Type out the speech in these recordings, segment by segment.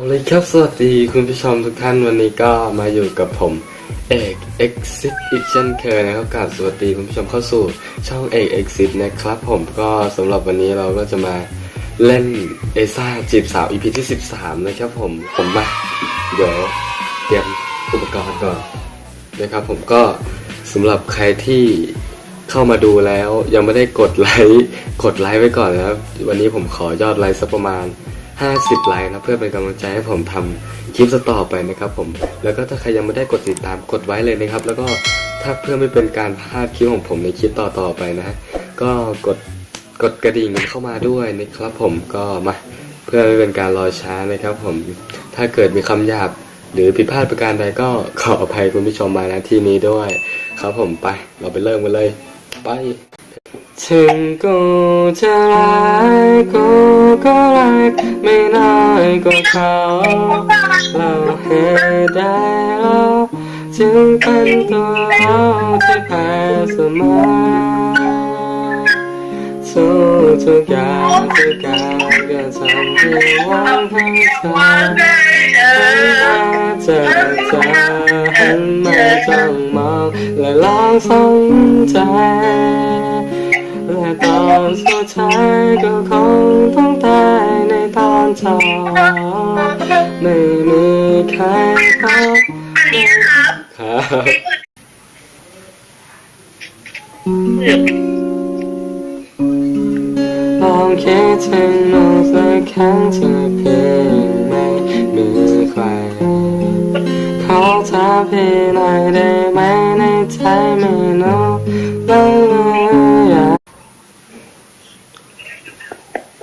เอเลยครับสวัสดีคุณผู้ชมทุกท่านวันนี้ก็มาอยู่กับผมเอก Exit อีกเช่นเคยนะครับกราบสวัสดีคุณผู้ชมเข้าสู่ช่องเอก Exit นะครับ ผมก็สำหรับวันนี้เราก็จะมาเล่นเอซ่าจีบสาว EP ที่ 13 นะครับผมผมมาเดี๋ยวเตรียมอุปกรณ์ก่อนนะครับ ผมก็สำหรับใครที่เข้ามาดูแล้วยังไม่ได้กดไลค์กดไลค์ไว้ก่อนนะครับ วันนี้ผมขอยอดไลค์สักประมาณ 50 ไลค์นะเพื่อเป็นกำลังใจให้ผมทำคลิปต่อไปนะครับผม แล้วก็ถ้าใครยังไม่ได้กดติดตามกดไว้เลยนะครับ แล้วก็ถ้าเพื่อไม่เป็นการพลาดคลิปของผมในคลิปต่อๆไปนะฮะก็กดกดกระดิ่งเข้ามาด้วยนะครับผมก็มาเพื่อไม่เป็นการรอช้านะครับผมถ้าเกิดมีคำหยาบหรือผิดพลาดประการใดก็ขออภัยคุณผู้ชมมาณที่นี้ด้วย ครับผมไปเราไปเริ่มกันเลย ไป ถึงกูจะร้ายกูก็รักไม่น้อยกว่าเขาเราเหตุใดเราจึงเป็นตัวเราที่แพ้เสมอสู้ทุกอย่างทุกการก็ทำเพื่อหวังให้เธอเจอเจอหันมาจ้องมองและลองสนใจ ตอนสุดท้ายก็คงต้องตายในตอนจบไม่มีใครพบครับลองคิดถึงหนูสักครั้งเธอเพียงไม่มีใครขอถามพี่หน่อยได้ไหมในใจไม่รู้บ้างเลยอะ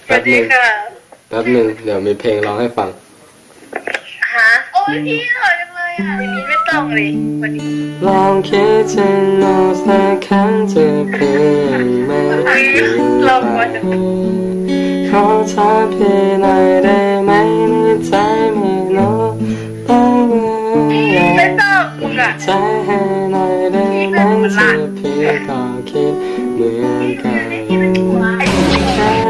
สวัสดีค่ะแป๊บหนึ่งเดี๋ยวมีเพลงร้องให้ฟังฮะโอ้ยพี่หล่อจังเลยอะอย่างนี้ไม่ต้องเลยวันนี้ลองคิดถึงหนูสักครั้งเธอเพียงไม่มีใครขอถามพี่หน่อยได้ไหมในใจไม่รู้บ้างเลยไม่อะต้องมึงอะใจให้หน่อยได้ไหมเธอเพียงก็คิดเหมือนกันแค่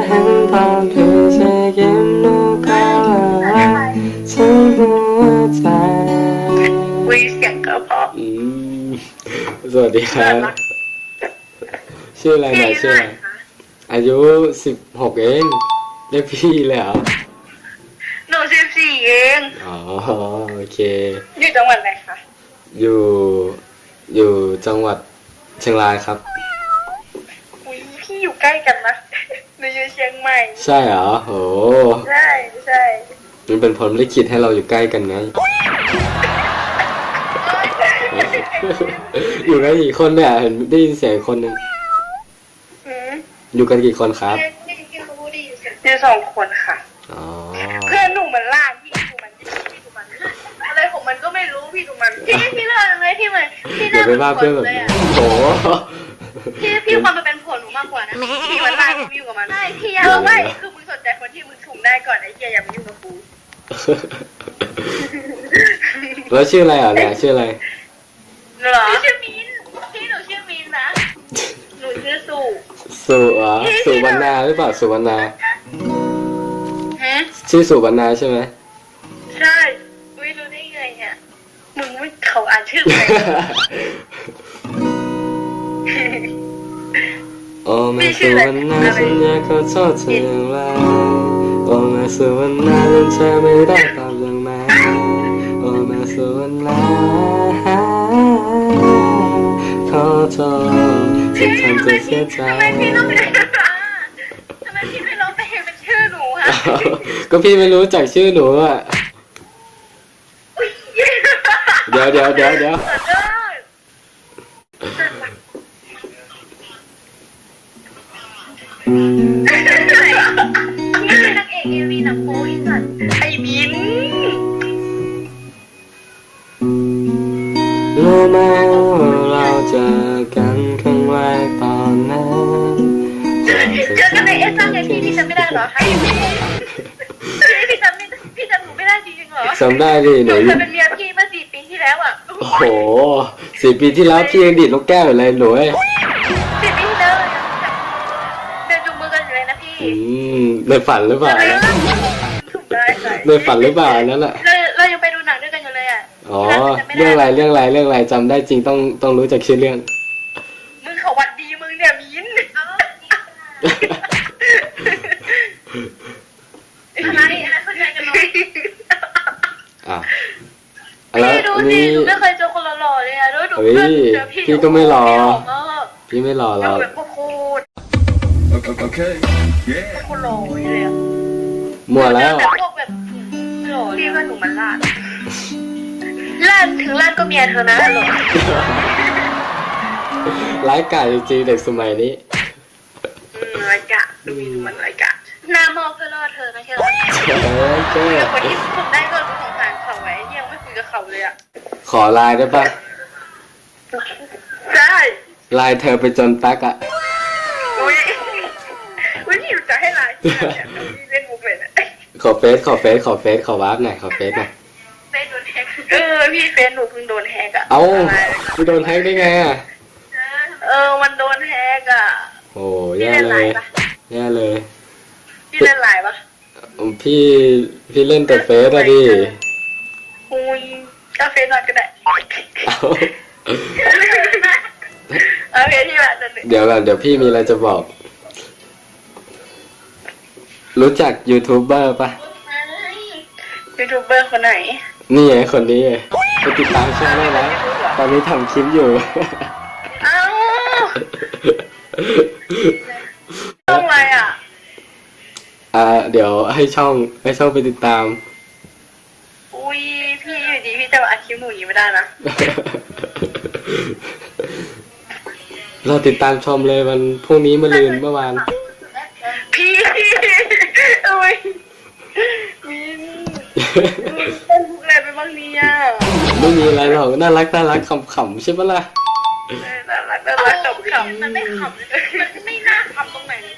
เห็นตอนพี่เธอยิ้มหนูก็ละลายทั้งหัวใจคุยเสียงก็พออืมสวัสดีครับ ชื่ออะไรพี่นะอายุชื่อเท่าอะไหไรร่คะอายุสิบหกเองเรียกพี่เลยเหรอหนูสิบสี่เอง อ๋อ โอเค อยู่จังหวัดไหนคะ อยู่ อยู่จังหวัดเชียงรายครับ อุ้ยพี่อยู่ใกล้กันนะ หนูอยู่เชียงใหม่ ใช่เหรอโหใช่ใช่มันเป็นผลลิขิตให้เราอยู่ใกล้กันไง อยู่กันกี่คนเนี่ยเห็นได้ยินเสียงคนหนึ่งหืมอยู่กันกี่คนครับ อยู่สองคนค่ะ อ๋อ เพื่อนหนูมันล่างพี่ดูมันพี่ดูมันอะไรของมันก็ไม่รู้พี่ดูมันพี่พี่เลิศเลยพี่เหมือนพี่เดี๋ยวไปว่าเพื่อนแบบเลยนี้อะโอ้โห พี่พี่ความมันเป็นผลหนู มากกว่านะพี่มันล่างกูอยู่กับมันใช่พี่อยากเอาไว้คือมึงสนใจคนที่มึงถูกได้ก่อนไอ้เหี้ยอย่ามายุ่งกับกูแล้วชื่ออะไรอะเนี่ยชื่ออะไรเหรอชื่อมินพี่หนูชื่อมินนะหนูชื่อสุสุเหรอสุวรรณาหรือเปล่าสุวรรณาฮะชื่อสุวรรณาใช่ไหมใช่อุ้ยรู้ได้ไงเนี่ยมึงไม่เขาอ่านชื่อไหน โอ้แม่สุวรรณาฉันอยากขอโทษเธออย่างไรโอ้แม่สุวรรณาฉันเธอไม่ได้ตอบอย่างไรโอ้แม่สุวรรณาขอโทษที่ทำเธอเสียใจทำไมพี่ต้องเป็นทำไมพี่ไม่ร้องเพลงเป็นชื่อหนูฮะก็พี่ไม่รู้จักชื่อหนูอะ เดี๋ยวเดี๋ยวเดี๋ยวเดี๋ยว ขอโทษ นี่เป็นนางเอกเอวีหนังโป๊อีสัตว์ไอ้บินรู้ไหมว่าเราเจอกันครั้งแรกตอนนั้นเจอกันในเอสซังไงพี่พี่จำไม่ได้เหรอคะพี่พี่จำไม่พี่จำหนูไม่ได้จริงๆเหรอจำได้ดิหหนูนูเคยเป็นเมียพี่เมื่อสี่ปีที่แล้วอะโอ้โหสี่ปีที่แล้วพี่ยังดีดลูกแก้วอยู่เลยหนูเอ้ย ในฝันหรือเปล่านะถูกได้ค่ะในฝันหรือเปล่าอันนั่นแหละเราเรายังไปดูหนังด้วยกันอยู่เลยอะอ๋อเรื่องอะไรเรื่องอะไรเรื่องอะไรจำได้จริงต้องต้องรู้จักชื่อเรื่องมึงเขาวัดดีมึงเนี่ยมินอะไรอะไรเข้าใจกันหน่อยอะแล้วพี่ดูอันดินี้หนูไม่เคยเจอคนหล่อๆเลยอะแล้วดูเฮ้ยเพื่อนเจอพี่พี่ก็ไม่หล่อเออพี่ไม่รอแล้เราวแบบโคตร Okay. Yeah. โค ตรหล่อเลยอะมั่วแล้วต่พวกแบบหล่อพี่ว่าหนูมันลาดลาดถึงลาดก็เมียเธอนะหล่อร้ายกาจจริงๆเด็กสมัยนี้ อืมไรกะดูมีมันไรกะหน้ามองเพื่อรอดเธอนะใช่ไหมเอ้ยเจ้แต่คนที่ผมได้ก็รู้สงสารเขาไว้ยังไม่คุยกับเขาเลยอะขอไลน์ได้ปะได้ไลน์เธอไปจนตักอะอุ้ย เล่นมุกเลยนะขอเฟซขอเฟซขอเฟซขอวาร์ปหน่อยขอเฟซหน่อยเฟซโดนแฮกเออพี่เฟซหนูเพิ่งโดนแฮกอะเอ้าไปโดนแฮกได้ไงอะเออมันโดนแฮกอะโอ้พี่แย่เล่นเลไลยน์ปะแย่เลย พี่เล่นไลน์ปะพี่พี่เล่นแต่เฟซอะดิอุ้ยก็เฟซหน่อยก็ได้เอ้าโอเคที่แบบจะหนึ่งเดี๋ยวก่อนเดี๋ยวพี่มีอะไรจะบอก รู้จักยูทูบเบอร์ปะยูทูบเบอร์คนไหน นี่ไงคนนี้ไงไปติดตามช่องได้นะตอนนี้ทำคลิปอยู่เอ้าต้องอะไรอะ อ่า เดี๋ยวให้ช่องให้ช่องไปติดตาม อุ้ยพี่อยู่ดีพี่จะมาอัดคลิปหนูอย่างนี้ไม่ได้นะ เราติดตามชมเลยวันพรุ่งนี้มะรืนเมื่อวาน พี่โอ้ ยมินเต้นมุกอะไรไปบ้างเนี่ยไม่มีอะไรหรอกน่ารักน่ารักขำๆใช่ปะล่ะเออน่ารักน่ารักขำขำมันไม่ขำเลยมันไม่น่าขำตรงไหนเลย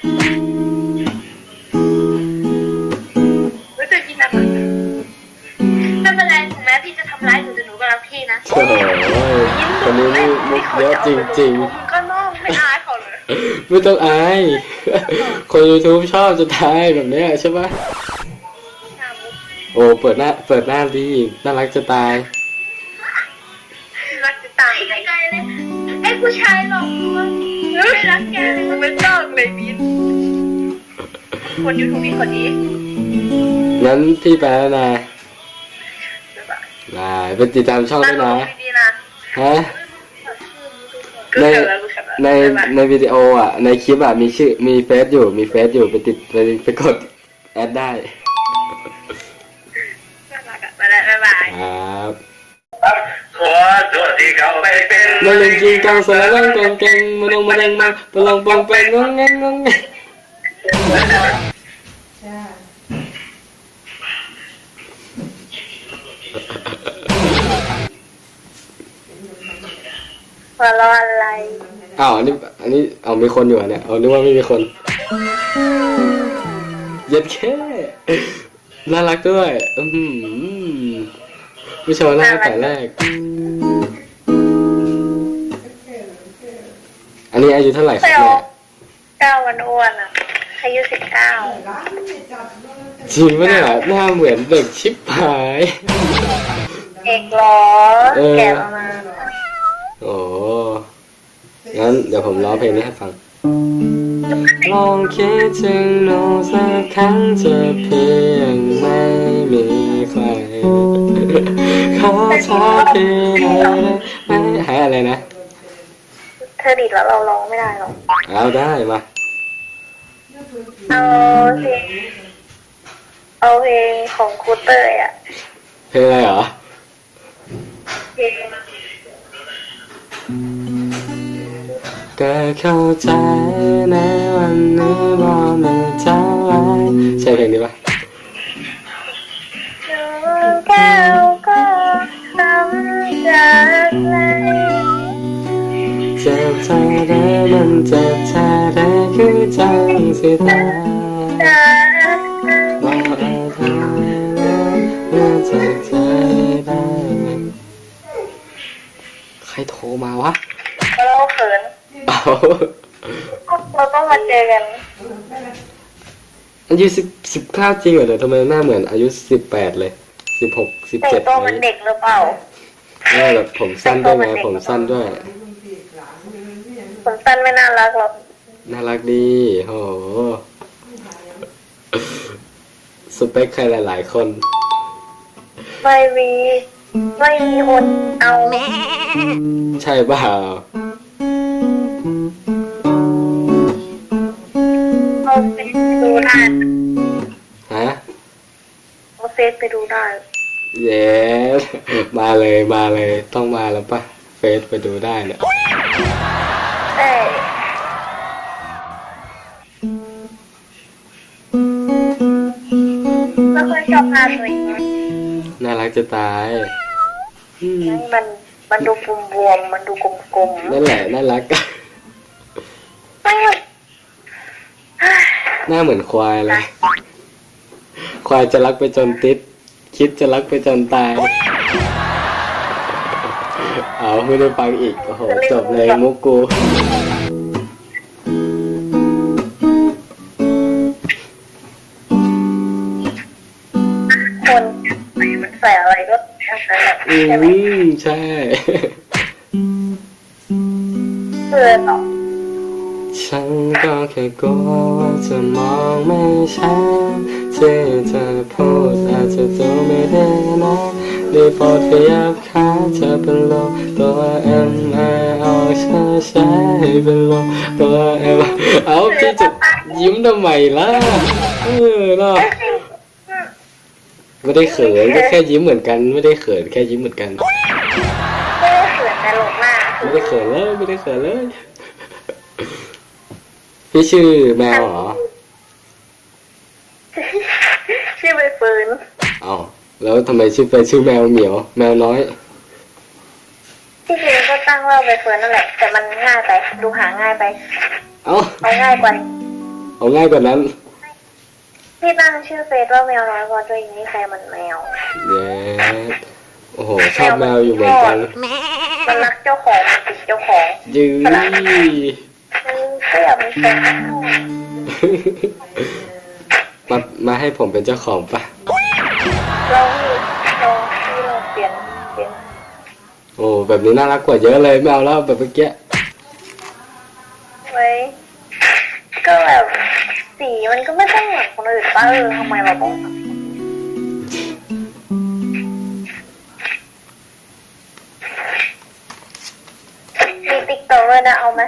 รู้สึกกินอะไรไม่เป็นไรถึงแม้พี่จะทำร้ายหนูแต่หนูก็รักพี่นะ โอ้โหคนนี้นี่มุกเยอะจริงมึ ไม่ต้องอาย คนยูทูบชอบจะทายแบบเนี้ยใช่ปะโอ้ เปิดหน้า เปิดหน้าดี น่ารักจะตาย รักจะตายไกลๆเลยไอ้ผู้ชายหลอกลวงไม่รักแกเลยไม่ต้องเลยบินคนยูทูบมีคนนี้งั้นพี่ไปแล้วนะนายไปติดตามช่องด้วยนะดีๆนะฮะ ในในในในวิดีโออะ ในคลิปอะมีชื่อมีเฟซอยู่มีเฟซอยู่ไปติดไปไปกดแอดได้ไปแล้วบ๊ายบายครับขอตัวที่เขาไปเป็นนั่งเล่นกินกังสารลังกองเก่งมันลงมาแดงมาปลองปองเป็นงงแงงงง แงงมารออะไร อ้าวอันนี้อันนี้เอามีคนอยู่อะเนี่ยเอานึกว่าไม่มีคน เย็ดแค่น่ารักด้วยอืมผู้ชมน่ารักแต่แรก อันนี้อายุเท่าไหร่ครับเนี่ยเก้าวันอ้วนอะอายุสิบเก้าจริงปะเนี่ยหน้าเหมือนเด็กชิบหายเอกเหรอเออแก่ประมาณ โอ้งั้นเดี๋ยวผมร้องเพลงนี้ให้ฟัง ลองคิดถึงหนูสักครั้งจะเพียงไม่มีใคร ขอเธอเพียงไหนไม่ให้อะไรนะ เธอดีดแล้วเราร้องไม่ได้หรอกเอาได้มา เอาเพลงเอาเพลงของครูเตยอะ เพลงอะไรเหรอเพลง ก็เข้าใจในวันนี้ว่ามันจะไรใช่เพลงนี้ปะแก้วก็ทำจากไหนเจ็บใจได้มันเจ็บใจได้คือจังสิตาจากไหนว่าอะไรเมื่อจากใจได้ใครโทรมาวะเราเขิน เอาเราต้องมาเจอกันอายุสิบสิบเก้าจริงเหรอแต่ทำไมหน้าเหมือนอายุสิบแปดเลยสิบหกสิบแต่เจ็ดตัวอะไรมันเด็กหรือเปล่าแม่แบบผมสั้นด้วยไงผมสั้นด้วย ผมสั้นไม่น่ารักหรอกน่ารักดีโหสเปคใครหลาย ๆ คน ไม่มี ไม่มีคนเอา ใช่เปล่าเอา ดูได้ฮะเอาเฟซไปดูได้ เย้มาเลยมาเลยต้องมาแล้วปะเฟซไปดูได้เนี่ยใช่ไม่ค่อยชอบหน้าตัวเองนะน่ารักจะตายอืมมันมันดูบวมๆมันดูกลมๆ นั่นแหละน่ารัก หน้าเหมือนควายเลย ควายจะรักไปจนติด คิดจะรักไปจนตาย เอาไม่ได้ฟังอีก โอ้โห จบเลยมุกกู คนมันใส่อะไรก็ทั้งนั้นแหละอืใช่ไหมมใช่เพื่อนหรอกฉันก็ แค่กลัวว่าจะมองไม่ชัดที่เธอพูดอาจจะดูไม่ได้นะได้โปรดขยับขาเธอเป็นลมตัว M I เอาช้าช้าให้เป็นลมตัว M เอาพี่จะยิ้มทำไมล่ะเออเนาะไม่ได้เขินก็แค่ยิ้มเหมือนกัน ไม่ได้เขินแค่ยิ้มเหมือนกันไม่ได้เขินแต่หลงหน้าไม่ได้เขินเลยไม่ได้เขินเลย พี่ชื่อแมวเหรอ ชื่อใบเฟิร์นอ้าวแล้วทำไมชื่อเป็นชื่อแมวเหมียว แมวน้อย ที่จริงก็ตั้งว่าใบเฟิร์นนั่นแหละ แต่มันง่ายไป ดูหาง่ายไป เอ้าเอาง่ายกว่าเอาง่ายกว่านั้น พี่ตั้งชื่อเฟซว่าแมวน้อยเพราะตัวเองนี่ใครมันแมวเย้โอ้โหชอบแมวอยู่เหมือนกัน มันรักเจ้าของมันติดเจ้าของ ยื้อมัน ก็อยากมีแฟนมามาให้ผมเป็นเจ้าของปะเราเราพี่เราเปลี่ยนเปลี่ยนโอ้แบบนี้น่ารักกว่าเยอะเลยไม่เอาแล้วแบบเมื่อกี้ไว้ก็แบบสีมันก็ไม่ต้องเหมือนคนอื่นป้าเออทำไมเราต้องมีติ๊กต็อกด้วยนะเอาไหม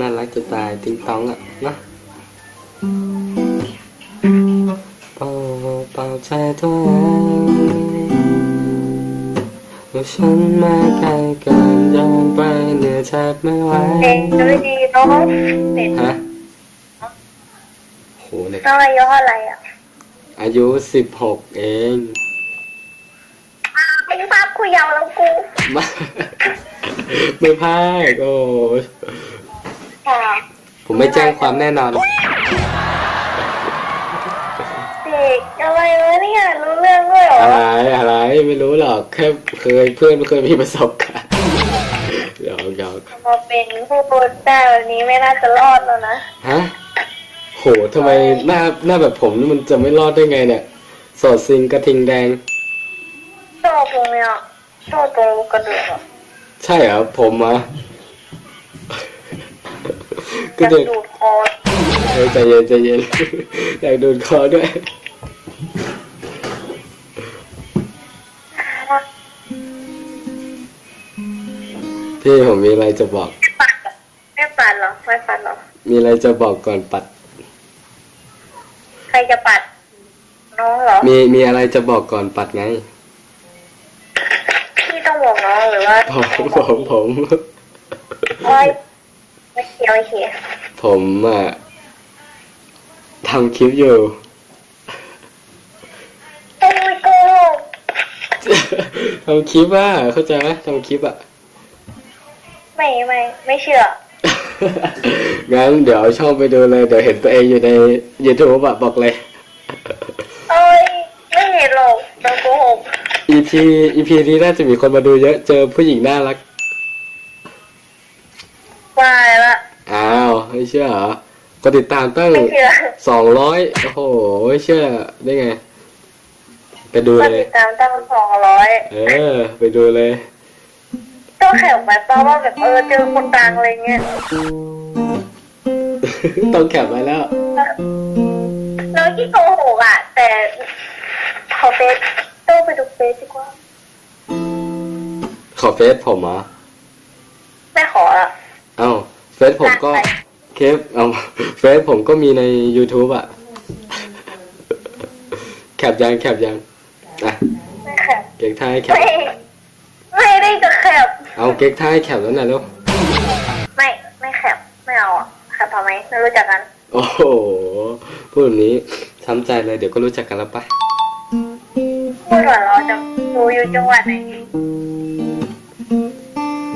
น่ารักจะตายติ้งต้องอะนะเป่าเป่าใจตัวเองว่าฉันมาไกลเกินยอมไปเหนื่อยแทบไม่ไหวเพลงก็ไม่ดีเนาะเน็ตฮะโหเนี่ยน้องอายุเท่าไหร่อะ อายุสิบหกเองอายุภาพคุยยาวแล้วกูมาไม่พากโอ้ย ค่ะผมไม่แจ้งความแน่นอน เด็กอะไรวะเนี่ยรู้เรื่องด้วยเหรออะไรอะไรไม่รู้หรอกแค่เคยเพื่อนเคยมีประสบการณ์หยอกหยอกมาเป็นผู้บริได้แบบนี้ไม่น่าจะรอดแล้วนะฮะโหทำไมหน้าหน้าแบบผมนี่มันจะไม่รอดได้ไงเนี่ยโสดซิงกระทิงแดงชอบตรงเนี้ยชอบตรงกระดูกอะใช่เหรอผมอะอ ก็ยากเด็กดูดคอเออใจเย็นใจเย็นอยากดูดคอด้วยพี่ผมมีอะไรจะบอก ปัดอะไม่ปัดเหรอไม่ปัดเหรอ มีอะไรจะบอกก่อนปัด ใครจะปัด น้องเหรอ มีมีอะไรจะบอกก่อนปัดไง พี่ต้องบอกน้องหรือว่า ผมผมผมโอ้ยไม่ เกี่ยวโอเคผมอะทำคลิปอยู่โอ้ยโกหกทำคลิปอะเข้าใจไหมทำคลิปอะ ไม่ไม่ไม่เชื่อ งั้นเดี๋ยวเอาช่องไปดูเลย เดี๋ยวเห็นตัวเองอยู่ใน YouTube อะบอกเลย เอ้ยไม่เห็นหรอกโดนโกหก EP EP นี้น่าจะมีคนมาดูเยอะ เจอผู้หญิงน่ารัก วายละอ้าวไม่เชื่อเหรอก็ติดตามตั้งไม่เชื่อสองร้อยโอ้โหเชื่อได้ไง ไปดูก็เลติยดตามตั้งสองร้อยเออ ไปดูเลย ต้องแข่งไปเพราะว่าแบบเออเจอคนดังอะไรเงี้ย ต้องแคปไว้แล้ว แล้วที่โกหกอะ แต่ขอเฟซต้องไปดูเฟซดีกว่าขอเฟซผมเหรอ ไม่ขออะเอ้าเฟ ซผมก็ได้เคฟเอาเฟซผมก็มีใน YouTube อะ แคปยังแคปยังอะไม่แคบเก๊กท้ายแคปไม่ไม่ได้จะแคบเอาเก๊กท้ายแคปแล้วนะลูกไม่ไม่แคบไม่เอาอะแคบทำไมไม่รู้จักกัน โอ้โหพูดแบบนี้ช้ำใจเลยเดี๋ยวก็รู้จักกันแล้วปะพูดว่าเราจะดูอยู่จังหวัดไหน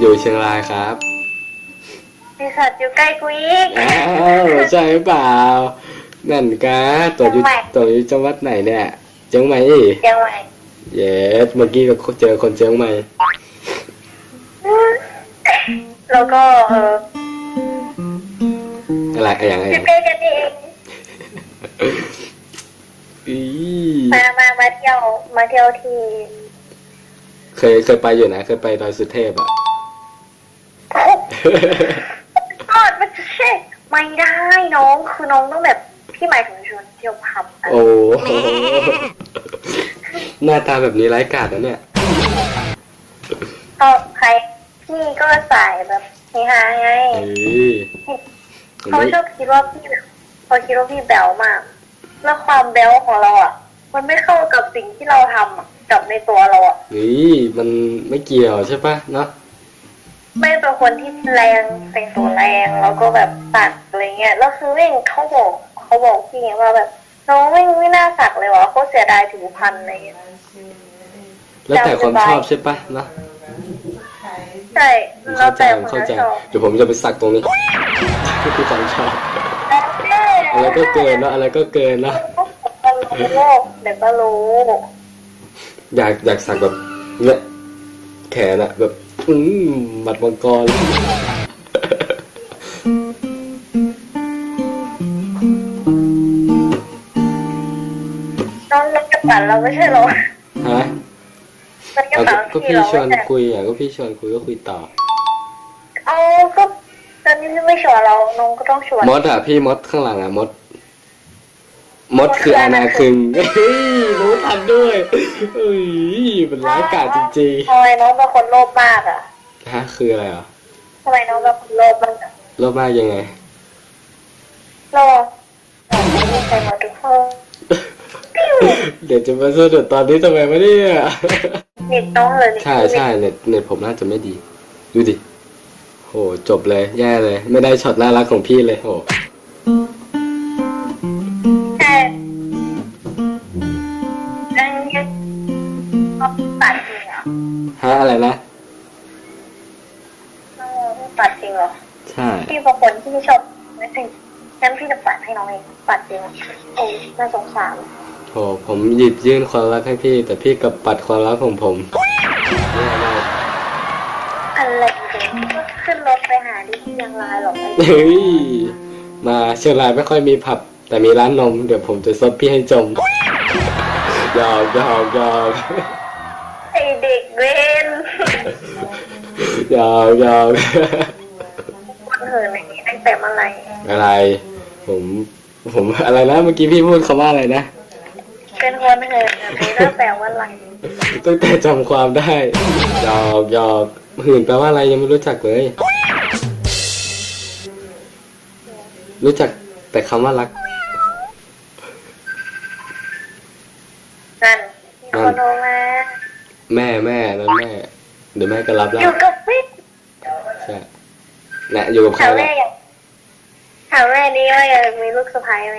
อยู่เชียงรายครับ บริษัทอยู่ใกล้กูอีกอ้าวใช่หรือเปล่า นั่นกะตัวอยู่เชียงใหม่ตัวอยู่จังหวัดไหนเนี่ยเชียงใหม่อีกเชียงใหม่เย้เมื่อกี้ก็เจอคนเชียงใหม่แล้วก็เอออะไรอะไรอย่างไรอยู่ใกล้กันเองอีมามามาเที่ยวมาเที่ยวที่ เคยเคยไปอยู่นะ เคยไปดอยสุเทพอะ กอดมันจะเช็ค ไม่ได้น้องคือน้องต้องแบบพี่หมายถึงชวนเที่ยวผับอะโอ้โหหน้าตาแบบนี้ไร้กาดนะเนี่ยก็ใครพี่ก็สายแบบเฮฮาไงเฮ้ยผมเขาไม่ชอบคิดว่าพี่แบบเขาคิดว่าพี่แบวมาก แล้วความแบวของเราอะ มันไม่เข้ากับสิ่งที่เราทำอะกับในตัวเราอะนี่มันไม่เกี่ยวใช่ปะเนาะ ไม่เป็นคนที่แรงแต่งตัวแรงแล้วก็แบบสักอะไรเงี้ยแล้วคือเม่งเขาบอกเขาบอกพี่ไงว่าแบบน้องไม่ไม่น่าสักเลยวะเขาเสียดายผิวพรรณอะไรเงี้ยแล้วแต่ความชอบใช่ปะเนาะใช่แล้เข้าวใจแต่ผมคนเข้าใจชอบเดี๋ยวผมจะไปสักตรงนี้ที่ความชอบอะไรก็เกินเนาะอะไรก็เกินเนาะเดี๋ยวก็รู้เดี๋ยวก็รู้อยากอยากสักแบบเนี่ยแขนอะแบบ อืมบัดมังกรน้องรถกระป๋าเราไม่ใช่เหรอฮะรถกระเอาป๋าก็ที่พี่เราชวนไม่ใช่คุยอะก็พี่ชวนคุยก็คุยต่อ เอาก็ตอนนี้พี่ไม่ชวนเราน้องก็ต้องชวนมดอะพี่มดข้างหลังอะมด มดคืออาณาคึงเฮ้ยรู้ทันด้วยเฮ้ยมันร้ายกาจจริงทำไมน้องเป็นคนโลภมากอะๆฮะคืออะไรอะทำไมน้องเป็นคนโลภมากอะโลภมากยังไงโลภอ๋อไม่ได้ใส่หมดทุกคนเดี๋ยวจะมาสะดุดตอนนี้ทำไมไม่ได้อะเน็ตน้องเลยใช่ใช่เน็ตเน็ตผมน่าจะไม่ดี ดูดิโหจบเลย แย่เลย ไม่ได้ช็อตน่ารักของพี่เลยโห อะไรนะเออปัดจริงเหรอ ใช่ พี่เป็นคนที่ชอบไม่จริงงั้นพี่จะปัดให้น้องเองปัดจริงโอ้ยน่าสงสารโหผมหยิบยื่นความรักให้พี่ แต่พี่กลับปัดความรักของผมแย่มากอะไรเด็กก็ขึ้นรถไปหาที่เชียงรายหรอกไอ้เฮ้ยมาเชียงรายไม่ค่อยมีผับ แต่มีร้านนม เดี๋ยวผมจะซดพี่ให้จมหยอกหยอกหยอก ยอกหยอกคนเหินอย่างนี้ตั้งแต่เมื่อไหร่อะไร ผม ผมอะไรนะเมื่อกี้พี่พูดคำว่าอะไรนะเป็นคนเหินแบบนี้ตั้งแต่เมื่อไหร่ตั้งแต่จำความได้หยอกหยอกหื่นแปลว่าอะไรยังไม่รู้จักเลย รู้จักแต่คำว่ารักนั่นมีคนโทรมาแม่แม่นั่นแม่ เดี๋ยวแม่ก็รับแล้อวยู่กับพี่ใช่ นะอยู่กับใครถามล่ะแม่ยังถามแม่นี้ว่าอยากมีลูกสะใภ้ไหม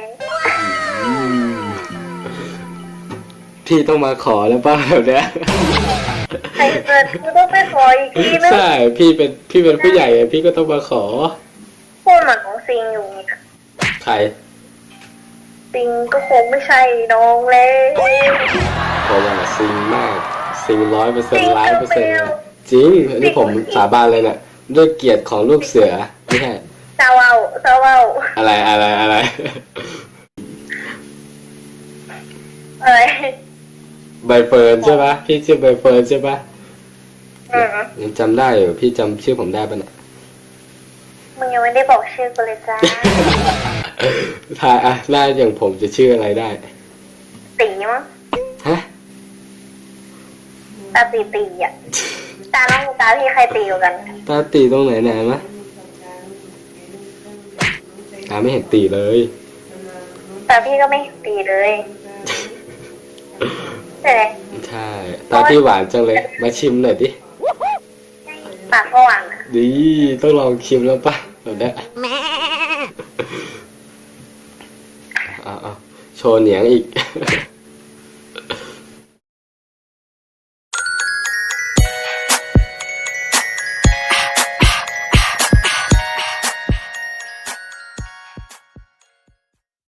อืมพี่ต้องมาขอแล้วป้าแบบเนี้ยใครเกิดกูต้องไปขออีกทีนึงใช่พี่เป็นพี่เป็นผู้ใหญ่อะพี่ก็ต้องมาขอพูดเหมือนของซิงอยู่เนี่ยใครซิงก็คงไม่ใช่น้องเลยผมอะซิงมาก ซิงร้อยเปอร์เซ็นซิต์งล้านกับเปอร์เซ็นต์เบเลยลจริงอันนี้ผมสาบานเลยเนี่ย ด้วยเกียรติของลูกเสือไม่ใช่เจ้าเว้าเจ้าเว้าอะไรอะไรอะไรเอ้ยใบเฟิร์นใช่ปะพี่ชื่อใบเฟิร์นใช่ปะอืมยังจำได้อยู่พี่จำชื่อผมได้ปะเนี่ยมึงยังไม่ได้บอกชื่อกูเลยจ้าถ้าอะได้อย่างผมจะชื่ออะไรได้ตีมั้งฮะตาตีตีอะ ตาน้องตาพี่ใครตีอยู่ากัน ตาตีตรงไหนไหนมะตาไม่เห็นตีเลย ตาพี่ก็ไม่ตีเลยใช่ไหมใช่ตาพี่หวานจังเลย มาชิมหน่อยดิปากก็หวานอะดีต้องลองชิมแล้วปะแบบเนี้ยเอาเอาโชว์เหนียงอีก